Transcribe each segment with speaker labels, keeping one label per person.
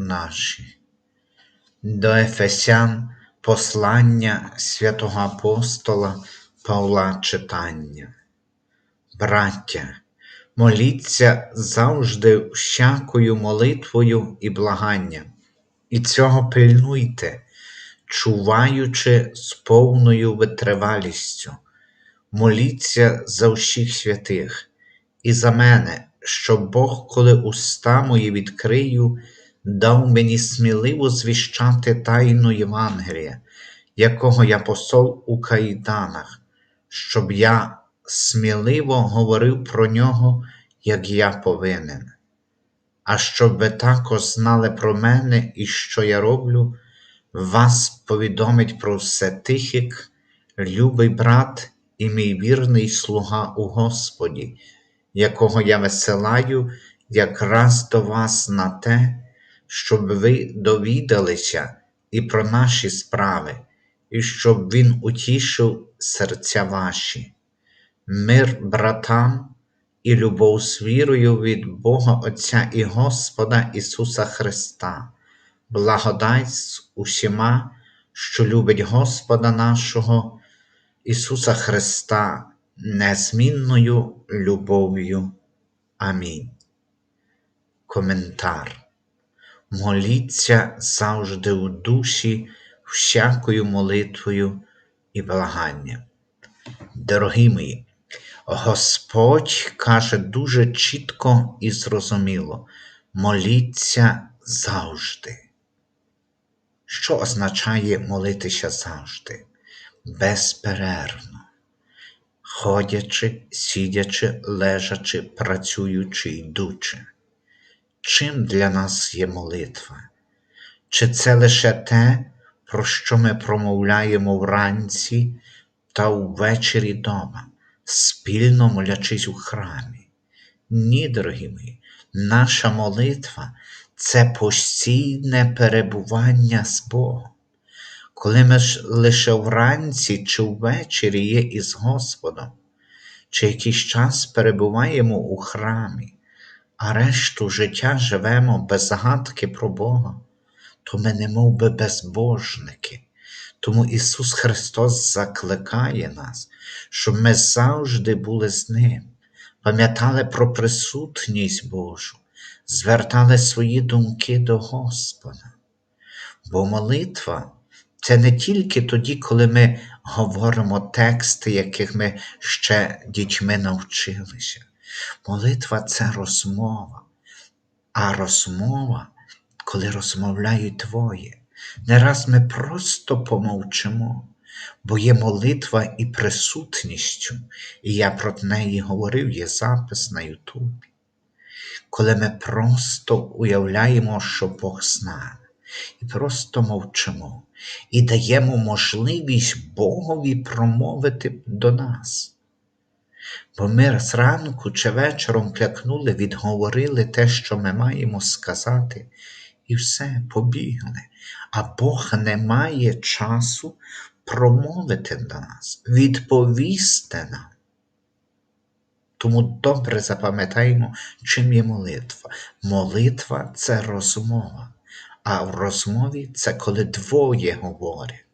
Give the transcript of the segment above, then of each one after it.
Speaker 1: наші. До Ефесян послання святого апостола Павла читання. Браття, моліться завжди всякою молитвою і благанням, і цього пильнуйте, чуваючи з повною витривалістю, моліться за всіх святих і за мене, щоб Бог, коли уста мої відкрию, дав мені сміливо звіщати тайну Євангелія, якого я посол у кайданах, щоб я сміливо говорив про нього, як я повинен. А щоб ви також знали про мене і що я роблю, вас повідомить про все Тихик, любий брат і мій вірний слуга у Господі, якого я висилаю якраз до вас на те, щоб ви довідалися і про наші справи, і щоб Він утішив серця ваші, мир братам і любов з вірою від Бога Отця і Господа Ісуса Христа, благодать з усіма, що любить Господа нашого Ісуса Христа незмінною любов'ю. Амінь. Коментар моліться завжди у душі всякою молитвою і благанням. Дорогі мої, Господь каже дуже чітко і зрозуміло: моліться завжди. Що означає молитися завжди? Безперервно, ходячи, сидячи, лежачи, працюючи, йдучи. Чим для нас є молитва? Чи це лише те, про що ми промовляємо вранці та ввечері дома, спільно молячись у храмі? Ні, дорогі мої, наша молитва це постійне перебування з Богом. Коли ми ж лише вранці чи ввечері є із Господом, чи якийсь час перебуваємо у храмі а решту життя живемо без згадки про Бога, то ми не мов би безбожники. Тому Ісус Христос закликає нас, щоб ми завжди були з Ним, пам'ятали про присутність Божу, звертали свої думки до Господа. Бо молитва це не тільки тоді, коли ми говоримо тексти, яких ми ще дітьми навчилися. Молитва це розмова, а розмова, коли розмовляють твоє. Не раз ми просто помовчимо, бо є молитва і присутністю, і я про неї говорив, є запис на Ютубі. Коли ми просто уявляємо, що Бог з нами, і просто мовчимо, і даємо можливість Богові промовити до нас. Бо ми зранку чи вечором клякнули, відговорили те, що ми маємо сказати, і все побігли. А Бог не має часу промовити до нас, відповісти нам. Тому добре запам'ятаємо, чим є молитва. Молитва це розмова, а в розмові це коли двоє говорять.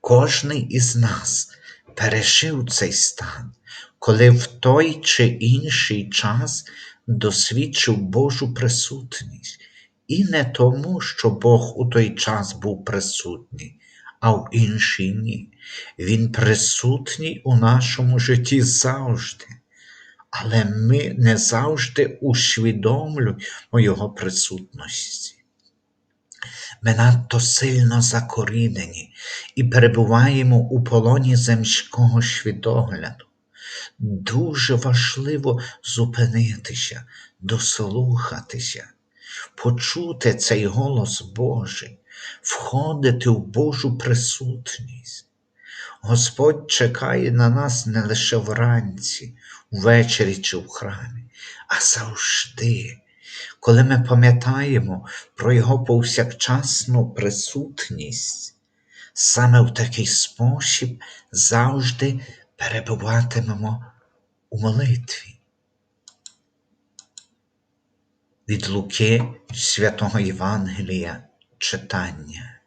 Speaker 1: Кожний із нас пережив цей стан, коли в той чи інший час досвідчив Божу присутність, і не тому, що Бог у той час був присутній, а в інший ні. Він присутній у нашому житті завжди. Але ми не завжди усвідомлюємо Його присутності. Ми надто сильно закорінені і перебуваємо у полоні земського світогляду. Дуже важливо зупинитися, дослухатися, почути цей голос Божий, входити в Божу присутність. Господь чекає на нас не лише вранці, ввечері чи в храмі, а завжди, коли ми пам'ятаємо про Його повсякчасну присутність, саме в такий спосіб завжди перебуватимемо у молитві. Від Луки Святого Євангелія читання.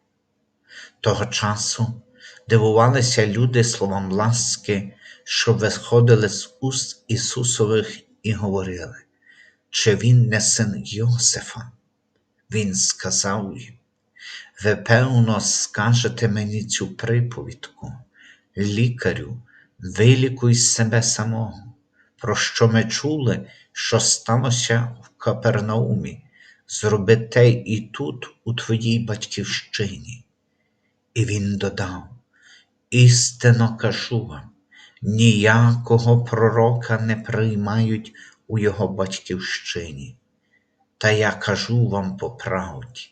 Speaker 1: Того часу дивувалися люди словам ласки, що виходили з уст Ісусових і говорили, чи Він не син Йосифа. Він сказав їм, ви, певно, скажете мені цю приповідку, лікарю, вилікуй себе самого, про що ми чули, що сталося в Капернаумі, зроби те і тут, у твоїй батьківщині. І він додав: Істинно кажу вам, ніякого пророка не приймають у його батьківщині. Та я кажу вам по правді,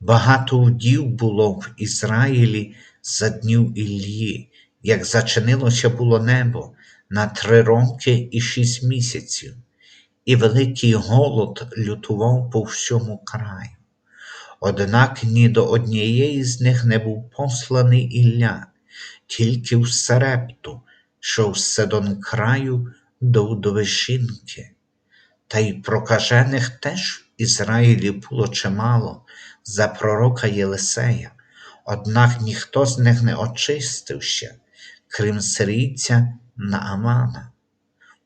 Speaker 1: багато вдів було в Ізраїлі за днів Іллі, як зачинилося було небо на три роки і шість місяців, і великий голод лютував по всьому краю. Однак ні до однієї з них не був посланий Ілля, тільки в Сарепту, що в Седон краю до вдови жінки. Та й прокажених теж в Ізраїлі було чимало за пророка Єлисея, однак ніхто з них не очистився, крім сирійця Наамана.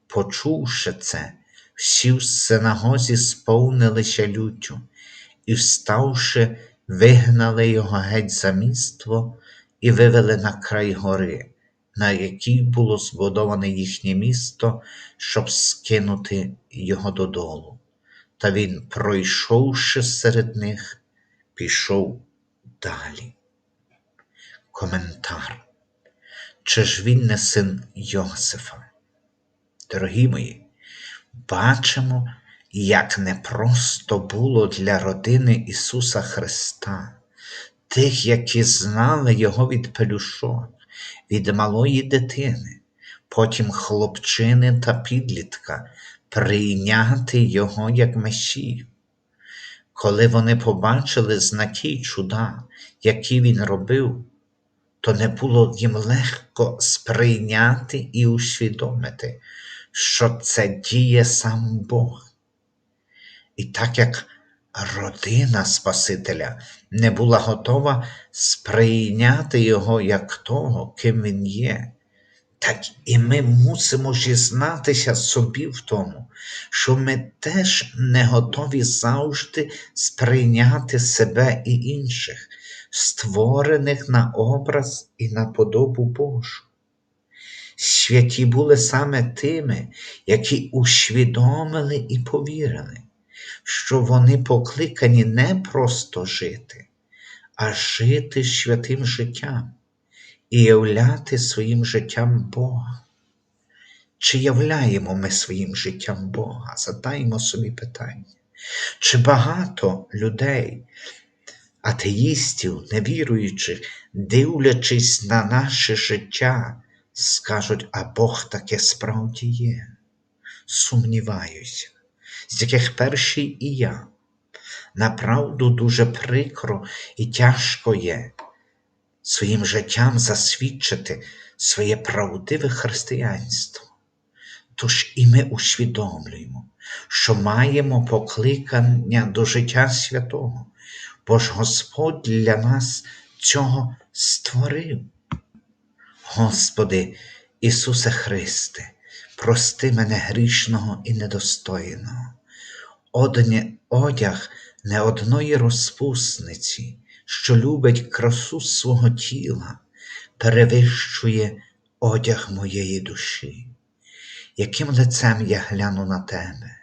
Speaker 1: Почувши це, всі в синагозі сповнилися люттю і, вставши, вигнали його геть за міство і вивели на край гори, на якій було збудоване їхнє місто, щоб скинути його додолу. Та він, пройшовши серед них, пішов далі. Коментар. Чи ж він не син Йосифа? Дорогі мої, бачимо, як непросто було для родини Ісуса Христа, тих, які знали Його від пелюшок, від малої дитини, потім хлопчини та підлітка, прийняти Його як Месію. Коли вони побачили знаки й чуда, які він робив, то не було їм легко сприйняти і усвідомити, що це діє сам Бог. І так як родина Спасителя не була готова сприйняти Його як того, ким Він є, так і ми мусимо зізнатися собі в тому, що ми теж не готові завжди сприйняти себе і інших, створених на образ і на подобу Божу. Святі були саме тими, які усвідомили і повірили, що вони покликані не просто жити, а жити святим життям і являти своїм життям Бога. Чи являємо ми своїм життям Бога? Задаймо собі питання. Чи багато людей, атеїстів, невіруючих, дивлячись на наше життя, скажуть, а Бог таке справді є? Сумніваюся, з яких перший і я. Направду дуже прикро і тяжко є своїм життям засвідчити своє правдиве християнство. Тож і ми усвідомлюємо, що маємо покликання до життя святого, бо ж Господь для нас цього створив. Господи, Ісусе Христе, прости мене грішного і недостойного, одяг не одної розпусниці, що любить красу свого тіла, перевищує одяг моєї душі. Яким лицем я гляну на тебе,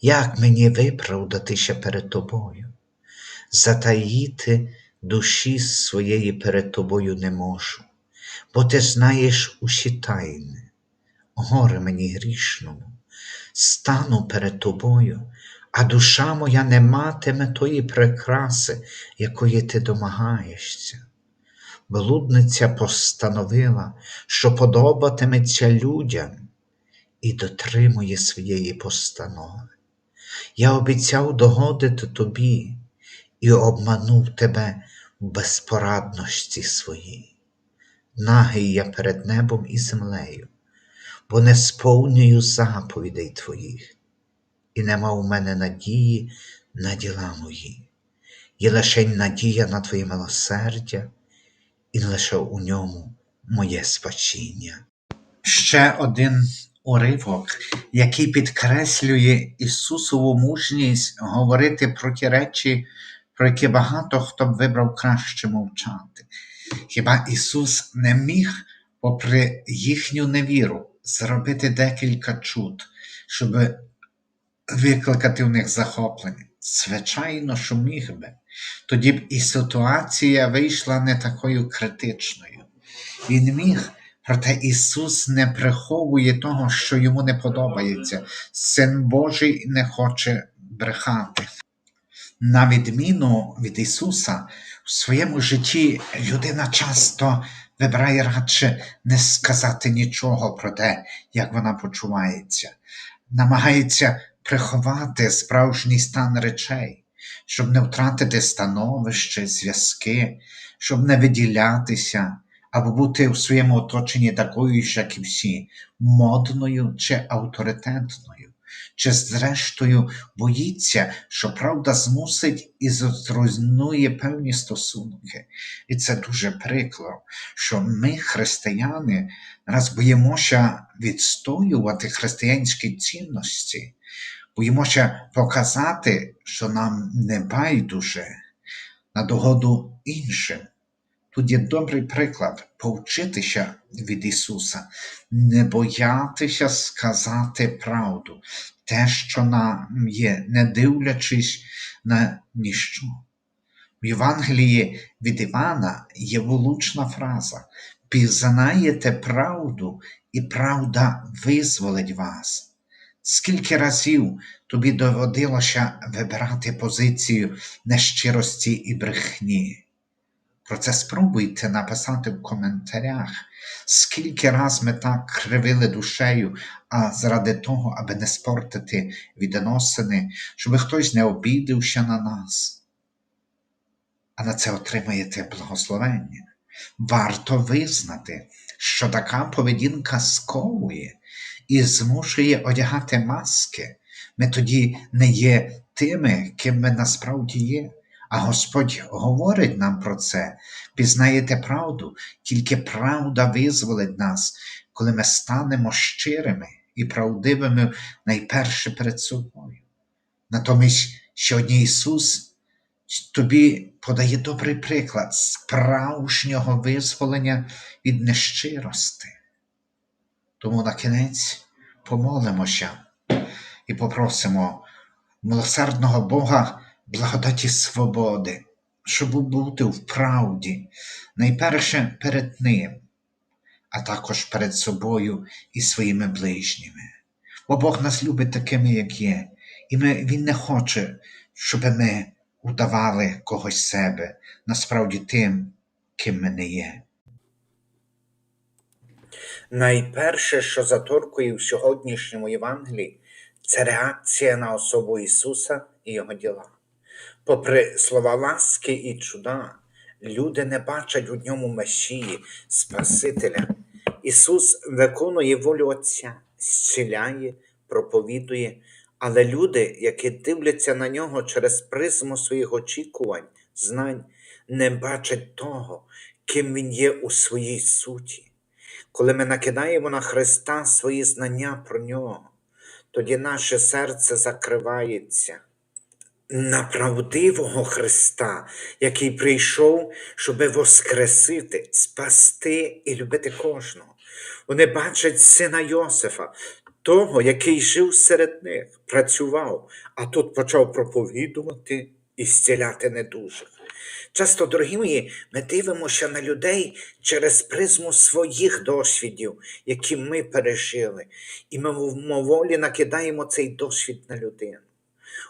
Speaker 1: як мені виправдатися перед тобою, затаїти душі своєї перед тобою не можу, бо ти знаєш усі тайни, горе мені грішному, стану перед тобою, а душа моя не матиме тої прикраси, якої ти домагаєшся. Блудниця постановила, що подобатиметься людям, і дотримує своєї постанови. Я обіцяв догодити тобі і обманув тебе в безпорадності своїй. Нагий я перед небом і землею, бо не сповнюю заповідей твоїх, і нема у мене надії на діла мої, є лише надія на твоє милосердя, і лише у ньому моє спасіння. Ще один уривок, який підкреслює Ісусову мужність говорити про ті речі, про які багато хто б вибрав краще мовчати. Хіба Ісус не міг, попри їхню невіру, зробити декілька чуд, щоб викликати в них захоплення? Звичайно, що міг би. Тоді б і ситуація вийшла не такою критичною. Він міг, проте Ісус не приховує того, що йому не подобається. Син Божий не хоче брехати. На відміну від Ісуса, в своєму житті людина часто вибирає радше не сказати нічого про те, як вона почувається, намагається приховати справжній стан речей, щоб не втратити становище, зв'язки, щоб не виділятися або бути в своєму оточенні такою ж, як і всі, модною чи авторитетною, чи, зрештою, боїться, що правда змусить і зруйнує певні стосунки. І це дуже прикро, що ми, християни, раз боїмося відстоювати християнські цінності, боїмося показати, що нам не байдуже на догоду іншим. Тут є добрий приклад повчитися від Ісуса, не боятися сказати правду, те, що нам є, не дивлячись на ніщо. В Євангелії від Івана є влучна фраза: пізнаєте правду, і правда визволить вас. Скільки разів тобі доводилося вибирати позицію нещирості і брехні? Про це спробуйте написати в коментарях, скільки раз ми так кривили душею, а заради того, аби не спортити відносини, щоб хтось не обідився на нас. А на це отримаєте благословення. Варто визнати, що така поведінка сковує і змушує одягати маски. Ми тоді не є тими, ким ми насправді є. А Господь говорить нам про це, пізнаєте правду, тільки правда визволить нас, коли ми станемо щирими і правдивими найперше перед собою. Натомість сьогодні Ісус тобі подає добрий приклад справжнього визволення від нещирости. Тому на кінець помолимося і попросимо милосердного Бога благодаті свободи, щоб бути в правді, найперше перед Ним, а також перед собою і своїми ближніми. Бо Бог нас любить такими, як є, і ми, Він не хоче, щоб ми удавали когось себе, насправді тим, ким ми не є. Найперше, що заторкує в сьогоднішньому Євангелії, це реакція на особу Ісуса і Його діла. Попри слова ласки і чуда, люди не бачать у ньому Месії, Спасителя. Ісус виконує волю Отця, зціляє, проповідує, але люди, які дивляться на нього через призму своїх очікувань, знань, не бачать того, ким Він є у своїй суті. Коли ми накидаємо на Христа свої знання про нього, тоді наше серце закривається на правдивого Христа, який прийшов, щоби воскресити, спасти і любити кожного. Вони бачать сина Йосифа, того, який жив серед них, працював, а тут почав проповідувати і зціляти недужих. Часто, дорогі мої, ми дивимося на людей через призму своїх досвідів, які ми пережили, і ми мимоволі накидаємо цей досвід на людину.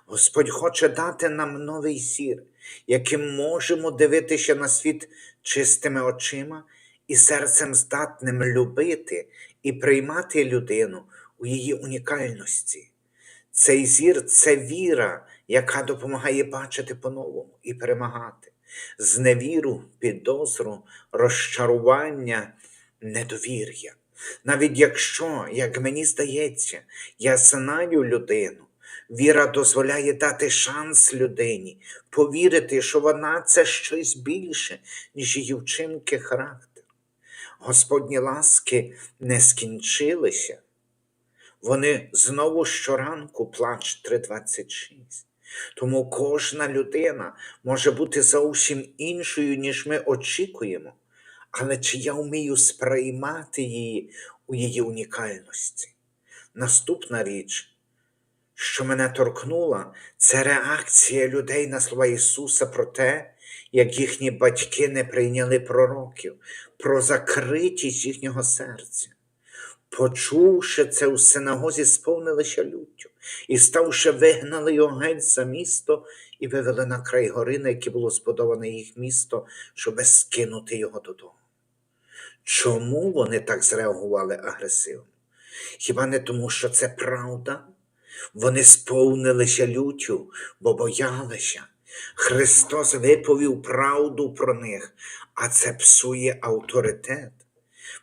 Speaker 1: Господь хоче дати нам новий зір, яким можемо дивитися на світ чистими очима і серцем здатним любити і приймати людину у її унікальності. Цей зір це віра, яка допомагає бачити по-новому і перемагати. Зневіру, підозру, розчарування, недовір'я. Навіть якщо, як мені здається, я знаю людину, віра дозволяє дати шанс людині, повірити, що вона це щось більше, ніж її вчинки характер. Господні ласки не скінчилися. Вони знову щоранку плач 3.26. Тому кожна людина може бути зовсім іншою, ніж ми очікуємо. Але чи я вмію сприймати її у її унікальності? Наступна річ, що мене торкнула, це реакція людей на слова Ісуса про те, як їхні батьки не прийняли пророків, про закритість їхнього серця. Почувши це у синагозі, сповнилися люттю, і ставши, вигнали його геть за місто і вивели на край гори, на якій було збудоване їх місто, щоби скинути його додому. Чому вони так зреагували агресивно? Хіба не тому, що це правда? Вони сповнилися люттю, бо боялися. Христос виповів правду про них, а це псує авторитет.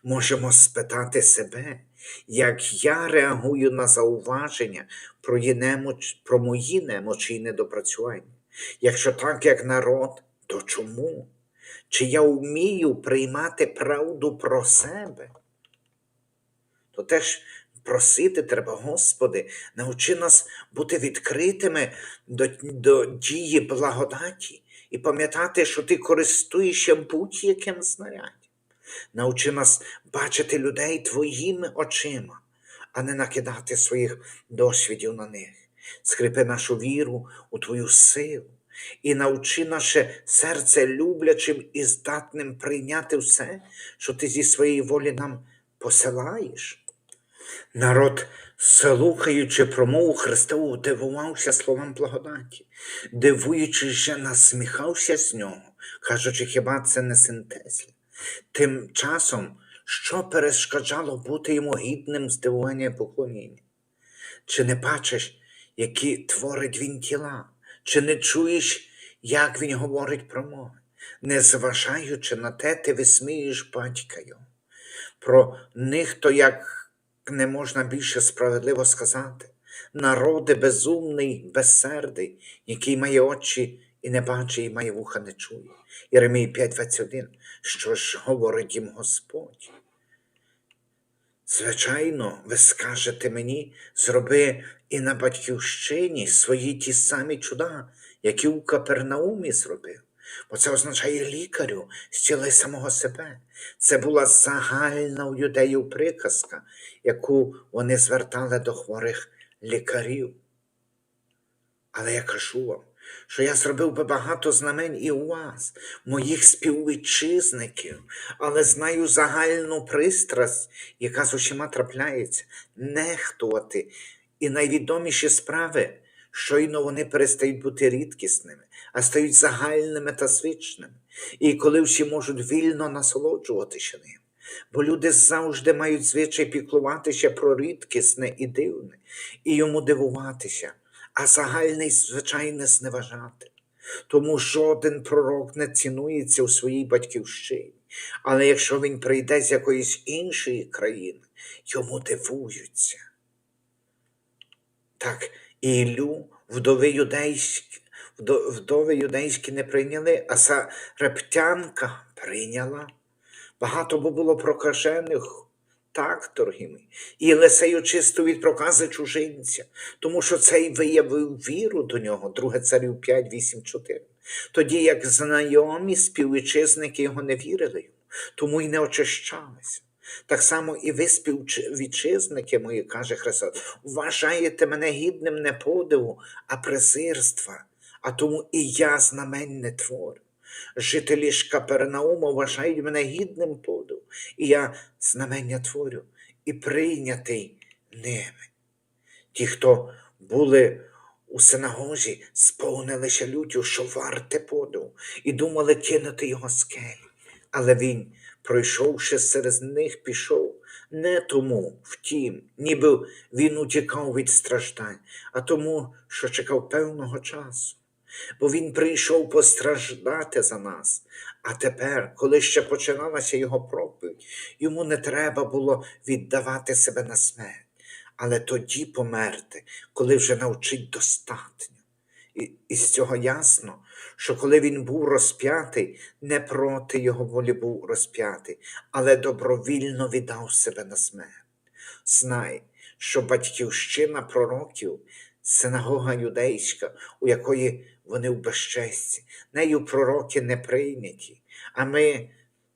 Speaker 1: Можемо спитати себе, як я реагую на зауваження про, немоч, про мої немочі і недопрацювання. Якщо так, як народ, то чому? Чи я вмію приймати правду про себе? То теж просити треба, Господи, навчи нас бути відкритими до, до дії благодаті і пам'ятати, що Ти користуєшся будь-яким знаряддям. Научи нас бачити людей твоїми очима, а не накидати своїх досвідів на них. Скріпи нашу віру у Твою силу і навчи наше серце люблячим і здатним прийняти все, що ти зі своєї волі нам посилаєш. Народ, слухаючи промову Христову, дивувався словам благодаті, дивуючись, що насміхався з нього, кажучи, хіба це не синтезля? Тим часом, що перешкоджало бути йому гідним здивування і поклоніння? Чи не бачиш, які творить він тіла? Чи не чуєш, як він говорить промови? Не зважаючи на те, ти висмієш батька його. Про них то як не можна більше справедливо сказати. Народи безумний, безсердий, який має очі і не бачить, і має вуха не чує. Єремій 5.21. Що ж говорить їм Господь? Звичайно, ви скажете мені, зроби і на батьківщині свої ті самі чуда, які у Капернаумі зробив. Бо це означає лікарю, зціли самого себе. Це була загальна у юдеїв приказка, яку вони звертали до хворих лікарів. Але я кажу вам, що я зробив би багато знамень і у вас, моїх співвітчизників, але знаю загальну пристрасть, яка з усіма трапляється, нехтувати і найвідоміші справи, щойно вони перестають бути рідкісними, а стають загальними та звичними, і коли всі можуть вільно насолоджуватися ним. Бо люди завжди мають звичай піклуватися про рідкісне і дивне, і йому дивуватися а загальний, звичайно, зневажати. Тому жоден пророк не цінується у своїй батьківщині. Але якщо він прийде з якоїсь іншої країни, йому дивуються. Так, Ілю вдови юдейські, вдови юдейські не прийняли, а Сарептянка прийняла. Багато було прокажених так, дорогі мої. І Єлисей очистив від прокази чужинця, тому що цей виявив віру до нього, 2 царів 5, 8, 4. Тоді як знайомі співвітчизники його не вірили йому, тому й не очищалися. Так само і ви, співвітчизники мої, каже Христос, вважаєте мене гідним не подиву, а презирства, а тому і я знамень не творю. Жителі ж Капернаума вважають мене гідним подиву, і я знамення творю і прийнятий ними. Ті, хто були у синагозі сповнилися люттю, що варте подив, і думали кинути його скелі. Але він, пройшовши серед них, пішов не тому, втім, ніби він утікав від страждань, а тому, що чекав певного часу. Бо він прийшов постраждати за нас. А тепер, коли ще починалася його проповідь, йому не треба було віддавати себе на смерть, але тоді померти, коли вже навчить достатньо. І, і з цього ясно, що коли він був розп'ятий, не проти його волі був розп'ятий, але добровільно віддав себе на смерть. Знай, що батьківщина пророків, синагога юдейська, у якої вони в безчесті, нею пророки не прийняті, а ми,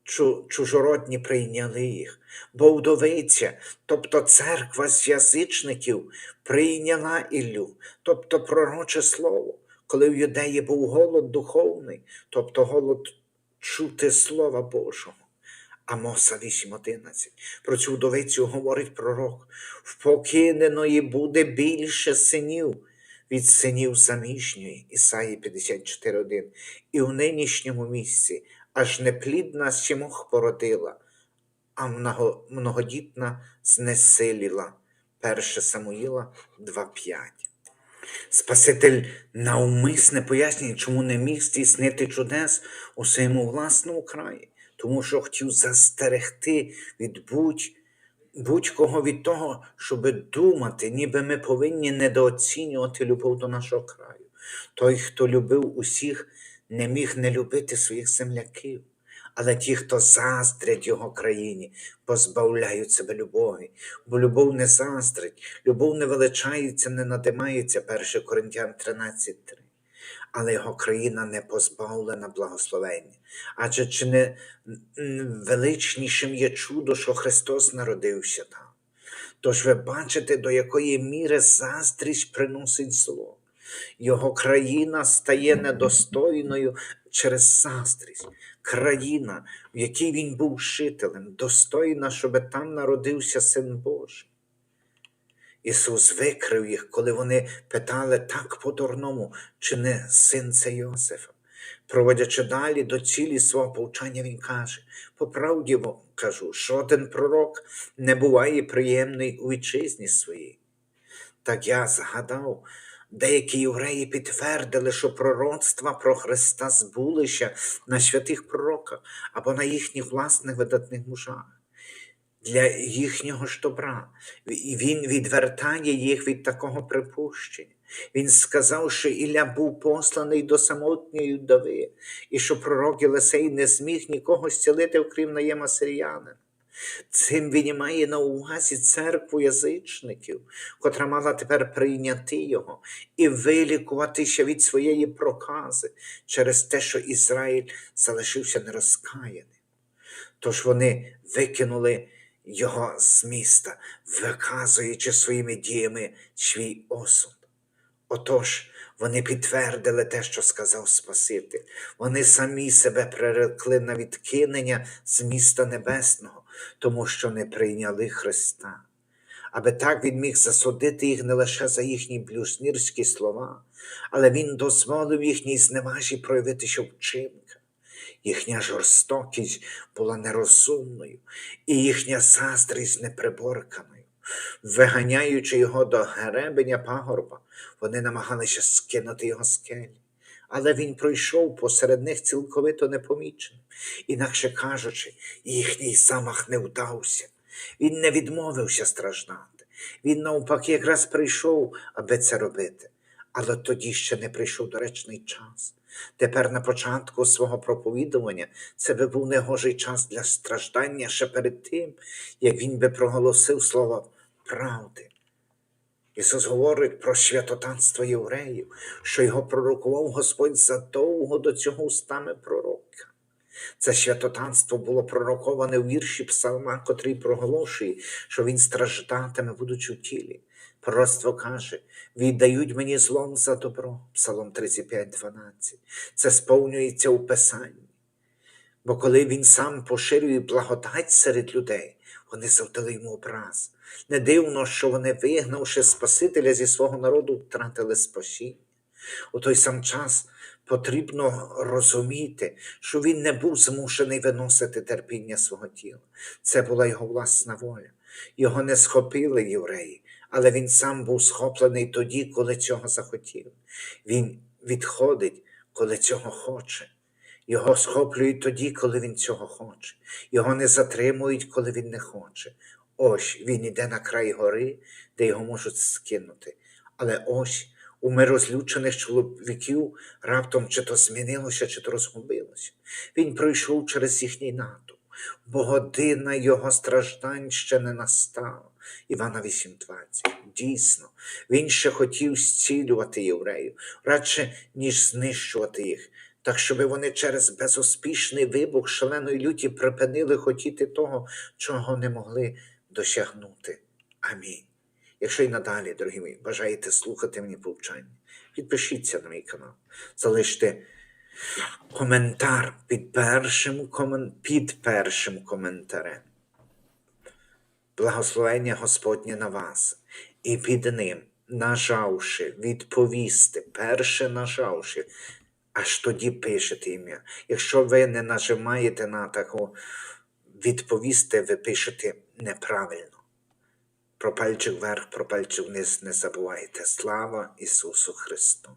Speaker 1: чу- чужородні, прийняли їх. Бо вдовиця, тобто церква з язичників, прийняла Іллю, тобто пророче слово, коли в юдеї був голод духовний, тобто голод чути Слова Божого. Амоса 8.11. Про цю вдовицю говорить пророк. В покиненої буде більше синів від синів заміжньої, Ісаї 54.1. І в нинішньому місці аж неплідна сімох породила, а многодітна знесиліла. 1 Самуїла 2.5. Спаситель навмисне пояснює, чому не міг здійснити чудес у своєму власному краї, тому що хотів застерегти від будь, будь-кого від того, щоб думати, ніби ми повинні недооцінювати любов до нашого краю. Той, хто любив усіх, не міг не любити своїх земляків. Але ті, хто заздрять його країні, позбавляють себе любові, бо любов не заздрить, любов не величається, не надимається, 1 Коринтян 13.3. Але його країна не позбавлена благословення. Адже чи не величнішим є чудо, що Христос народився там? Тож ви бачите, до якої міри заздрість приносить зло. Його країна стає недостойною через заздрість. Країна, в якій він був жителем, достойна, щоб там народився Син Божий. Ісус викрив їх, коли вони питали так по-дурному, чи не син це Йосифа. Проводячи далі до цілі свого повчання, він каже: по правді кажу, жоден пророк не буває приємний у вітчизні своїй. Так я згадав, деякі євреї підтвердили, що пророцтва про Христа збулися на святих пророках або на їхніх власних видатних мужах. Для їхнього ж добра. Він відвертає їх від такого припущення. Він сказав, що Ілля був посланий до самотньої вдови, і що пророк Єлисей не зміг нікого зцілити, окрім наєма сиріянина. Цим він і має на увазі церкву язичників, котра мала тепер прийняти його і вилікуватися від своєї прокази через те, що Ізраїль залишився нерозкаяним. Тож вони викинули його з міста, виказуючи своїми діями свій осуд. Отож, вони підтвердили те, що сказав Спаситель. Вони самі себе прирекли на відкинення з міста небесного, тому що не прийняли Христа. Аби так він міг засудити їх не лише за їхні блюзнірські слова, але він дозволив їхній зневажі проявитися вчинка. Їхня жорстокість була нерозумною, і їхня заздрість неприборканою. Виганяючи його до гребеня пагорба, вони намагалися скинути його скелі. Але він пройшов посеред них цілковито непоміченим. Інакше кажучи, їхній замах не вдався. Він не відмовився страждати. Він навпаки якраз прийшов, аби це робити. Але тоді ще не прийшов доречний час. Тепер на початку свого проповідування це би був негожий час для страждання ще перед тим, як він би проголосив слово правди. Ісус говорить про святотатство євреїв, що його пророкував Господь задовго до цього устами пророка. Це святотатство було пророковане у вірші Псалма, котрий проголошує, що він страждатиме, будучи в тілі. Пророцтво каже: віддають мені злом за добро, Псалом 35, 12. Це сповнюється у Писанні. Бо коли він сам поширює благодать серед людей, вони завдали йому образ. Не дивно, що вони, вигнавши Спасителя зі свого народу, втратили спасіння. У той сам час потрібно розуміти, що він не був змушений виносити терпіння свого тіла. Це була його власна воля. Його не схопили євреї, але він сам був схоплений тоді, коли цього захотів. Він відходить, коли цього хоче. Його схоплюють тоді, коли він цього хоче. Його не затримують, коли він не хоче. Ось він іде на край гори, де його можуть скинути. Але ось у мирозлючених чоловіків раптом чи то змінилося, чи то розгубилося. Він пройшов через їхній натовп, бо година його страждань ще не настала. Івана 8.20. Дійсно, він ще хотів зцілювати євреїв, радше, ніж знищувати їх, так щоби вони через безуспішний вибух шаленої люті припинили хотіти того, чого не могли досягнути. Амінь. Якщо й надалі, дорогі мої, бажаєте слухати мені повчання, підпишіться на мій канал, залиште коментар під першим, під першим коментарем. Благословення Господнє на вас, і під ним, нажавши, відповісти, перше нажавши, аж тоді пишете ім'я. Якщо ви не нажимаєте на таку відповісти, ви пишете неправильно. Про пальчик вверх, про пальчик вниз не забувайте. Слава Ісусу Христу!